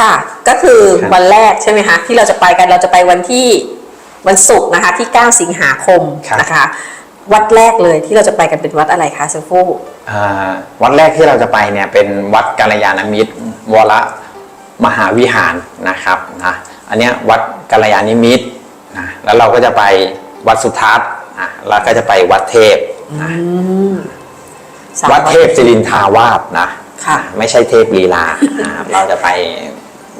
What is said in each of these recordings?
ค่ะ ก็คือครับวันแรกใช่ไหมคะที่เราจะไปกันเราจะไปวันที่วันศุกร์นะคะที่ 9 สิงหาคมนะคะ วัดแรกเลยที่เราจะไปกันเป็นวัดอะไรคะเซฟูอ่าวัดแรกที่เราจะไปเนี่ยเป็นวัดกัลยาณมิตร วรมหาวิหารนะครับนะอันเนี้ยวัดกัลยาณมิตรนะแล้วเราก็จะไปวัดสุทัศน์อะแล้วก็จะไปวัดเทพนะสามวัดเทพศิรินทาวาสนะค่ะไม่ใช่เทพลีลาอ่าเราจะไป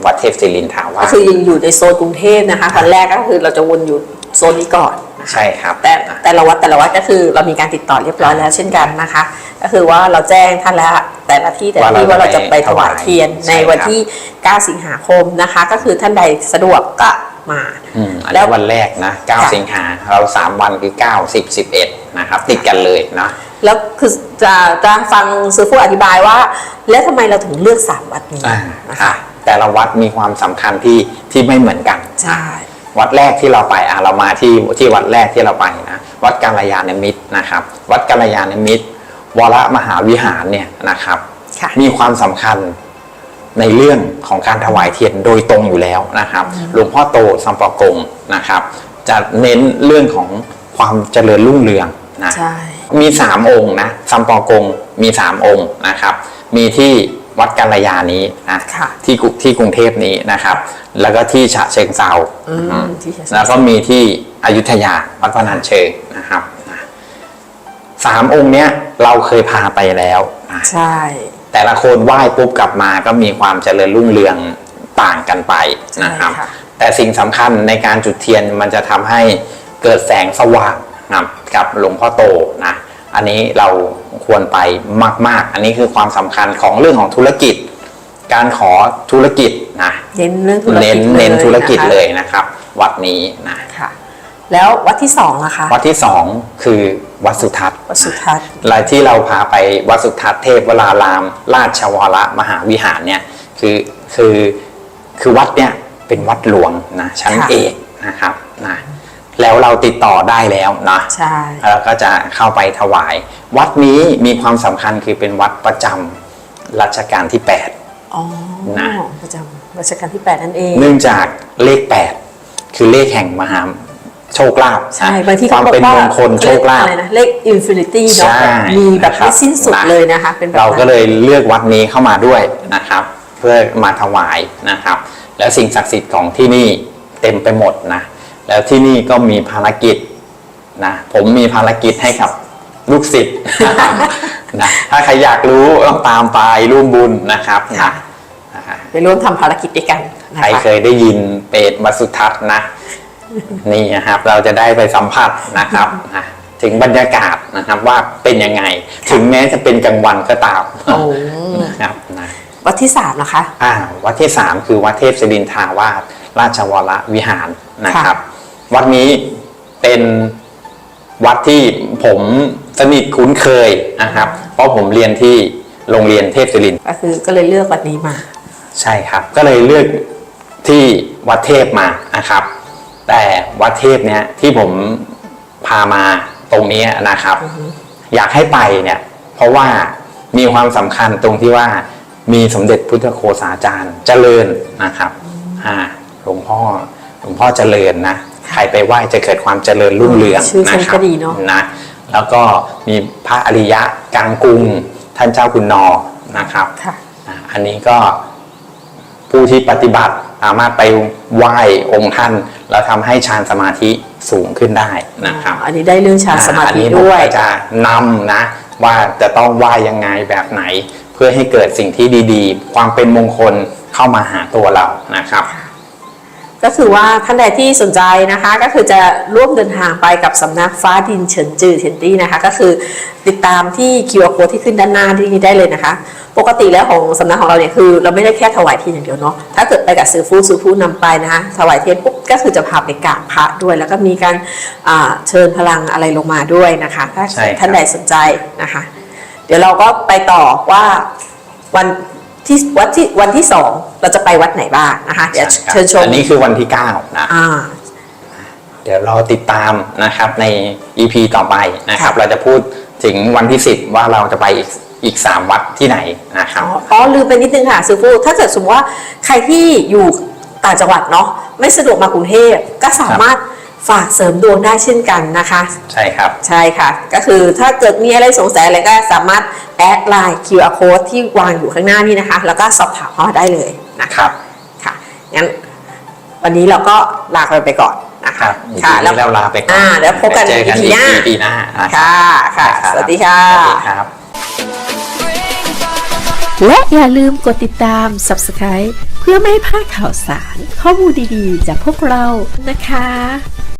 วัดเทพศิรินทาวาก็สคือยังอยู่ในโซนกรุงเทพนะคะวันแรกก็คือเราจะวนอยู่โซนนี้ก่อนนะคะใช่ครับ แต่นะแต่ละวัดแต่ละวัดก็คือเรามีการติดต่อเรียบร้อยแล้วเช่นกันนะคะ ก็คือว่าเราแจ้งท่านแล้วแต่ละที่แต่ละที่ว่าเราจะไปถวายเทียนในวันที่ 9 สิงหาคมนะคะ ก็คือท่านใดสะดวกก็มา อืมอันแล้นี้ววันแรกนะ ค่ะ 9 สิงหาเรา 3 วันคือ 9 10 11 นะครับ ติดกันเลยนะ แล้วคือจะจะฟังซื้อผู้อธิบายว่า แล้วทำไมเราถึงเลือกสามวัดนี้อ่านะค่ะคะ แต่ละวัดมีความสำคัญที่ที่ไม่เหมือนกันใช่วัดแรกที่เราไปอะเรามาที่ที่วัดแรกที่เราไปนะวัดกัลยาณมิตรนะครับ วัดกัลยาณมิตร วรมหาวิหารเนี่ยนะครับค่ะมีความสำคัญในเรื่องของการถวายเทียนโดยตรงอยู่แล้วนะครับหลวงพ่อโตสัมปอกงนะครับ จะเน้นเรื่องของความเจริญรุ่งเรืองนะใช่มีสามองค์นะซัมปอกงมีสามองค์นะครับ มีที่ วัดกัลยานี้นะค่ะที่กรุที่กรุงเทพนี้นะครับ แล้วก็ที่ฉะเชิงเซาอืมอืมที่ฉะเชิงเทราแล้วก็มีที่อยุธยาวัดพระนันเชิงนะครับนะสามองค์เนี้ยเราเคยพาไปแล้วนะใช่ แต่ละคนไหว้ปุ๊บกลับมาก็มีความเจริญรุ่งเรืองต่างกันไปนะครับใช่ค่ะแต่สิ่งสำคัญในการจุดเทียนมันจะทำให้เกิดแสงสว่างนะกับหลวงพ่อโตนะ อันนี้เราควรไปมาก ๆ อันนี้คือความสำคัญของเรื่องของธุรกิจ การขอธุรกิจนะเน้นเรื่องธุรเน้กินจเน้นธุรกิจนะคะเลยนะครับ วัดนี้นะค่ะ แล้ววัดที่สองล่ะคะ วัดที่สองคือวัดสุทัศน์วัดสุทัศน์รายที่เราพาไปวัดสุทัศน์เทพวราราม ราชวรมหาวิหารเนี่ยคือคือคือวัดเนี่ยเป็นวัดหลวงนะชั้นค่ะเอกนะครับนะ แล้วเราติดต่อได้แล้วนะใช่ แล้วก็จะเข้าไปถวาย วัดนี้มีความสำคัญคือเป็นวัดประจำรัชกาลที่8อ๋อนะประจำรัชกาลที่ 8 นั่นเองเนื่องจากเลข 8 คือเลขแห่งมหาโชคลาภใช่นะบางที่คเขาวามบอกเป็นว่ามงคลโชคลาภ อะไรนะ เลขอินฟินิตี้เนาะใช่แบบมีแบบนะครับ ไม่สิ้นสุดเลยนะคะ เป็นแบบเราก็นั้นเลยเลือกวัดนี้เข้ามาด้วยนะครับ เพื่อมาถวายนะครับ แล้วสิ่งศักดิ์สิทธิ์ของที่นี่เต็มไปหมดนะ แล้วที่นี่ก็มีภารกิจนะผมมีภารกิจให้กับลูกศิษย์ นะถ้าใครอยากรู้ต้องตามไปร่วมบุญนะครับนะนะฮะไปร่วมทำภารกิจด้วยกันนะใครคะเคยได้ยินเปรตวัดสุทัศน์นะ นี่นะครับเราจะได้ไปสัมผัสนะครับนะถึงบรรยากาศนะครับว่าเป็นยังไง ถึงแม้จะเป็นกลางวันก็ตามโอ้นะครับนะวัดที่3นะคะ อ่าวัดที่สามคือวัดเทพศิรินทาวาสราชวรวิหารนะครับ วัดนี้เป็นวัดที่ผมสนิทคุ้นเคยนะครับ เพราะผมเรียนที่โรงเรียนเทพศิรินก็คือก็เลยเลือกวัดนี้มา ใช่ครับ ก็เลยเลือกที่วัดเทพมานะครับ แต่วัดเทพเนี่ยที่ผมพามาตรงนี้นะครับ อยากให้ไปเนี่ย เพราะว่ามีความสำคัญตรงที่ว่ามีสมเด็จพุทธโฆษาจารย์เจริญนะครับอ่าหลวงพ่อหลวงพ่อเจริญนะใค รไปไหว้จะเกิดความเจริญรุ่งเรืองชื่อท่านนะครัก็บดีเนอะ นะแล้วก็มีพระอริยะกลางกรุงท่านเจ้าคุณนอนะครับ ค่ะ อะอันนี้ก็ผู้ที่ปฏิบัติสามารถไปไหว้องค์ท่าน แล้วทำให้ฌานสมาธิสูงขึ้นได้นะครับอันนี้ได้เรื่องฌานสมาอันธินี้ผมด้วย ก็จะนำนะ ว่าจะต้องไหว้ยังไงแบบไหน เพื่อให้เกิดสิ่งที่ดีๆ ความเป็นมงคลเข้ามาหาตัวเรานะครับ ก็คือว่าท่านใดที่สนใจนะคะก็คือจะร่วมเดินทางไปกับสำนักฟ้าดินเฉินจือเทียนตี้นะคะก็คือติดตามที่ QR code ที่ขึ้นด้านหน้าที่นี่ได้เลยนะคะ ปกติแล้วของสำนักของเราเนี่ยคือเราไม่ได้แค่ถวายเทียนอย่างเดียวเนาะถ้าเกิดไปกับซื้อฟูซื้อฟูนำไปนะคะถวายเทียนปุ๊บก็คือจะพาไปกราบพระด้วย แล้วก็มีการอ่าเชิญพลังอะไรลงมาด้วยนะคะถ้าใช่ครับท่านใดสนใจนะคะ เดี๋ยวเราก็ไปต่อว่าวัน ที่วัดที่วันที่สองเราจะไปวัดไหนบ้างนะคะเดี๋ยวเชิญชมอันนี้คือวันที่ 9 นะอ่าเดี๋ยวรอติดตามนะครับใน EP ต่อไปนะครับค่ะเราจะพูดถึงวันที่ 10 ว่าเราจะไปอีกอีก 3 วัดที่ไหนนะครับอ๋ออ๋อลืมไปนิดนึงค่ะซูฟูถ้าเกิดสมมติว่าใครที่อยู่ต่างจังหวัดเนาะไม่สะดวกมากรุงเทพก็สามารถ ฝากเสริมดวงได้เช่นกันนะคะ ใช่ครับ ใช่ค่ะ ก็คือถ้าเกิดมีอะไรสงสัยอะไรก็สามารถแอดไลน์ QR code ที่วางอยู่ข้างหน้านี่นะคะ แล้วก็สอบถามเขาได้เลยนะคคะรับ ค่ะ งั้นวันนี้เราก็ลาไปไปก่อนนะคคะรับค่ะ แล้วเราลาไปก่อนอ่าแล้วพบกันเจอกันอีอีพีหน้าพีหน้านะครับค่ะ ค่ะนะครับสวัสดีค่ะ สวัสดีครับ และอย่าลืมกดติดตาม subscribe เพื่อไม่ให้พลาดข่าวสารข้อมูลดีๆ จากพวกเรานะคะ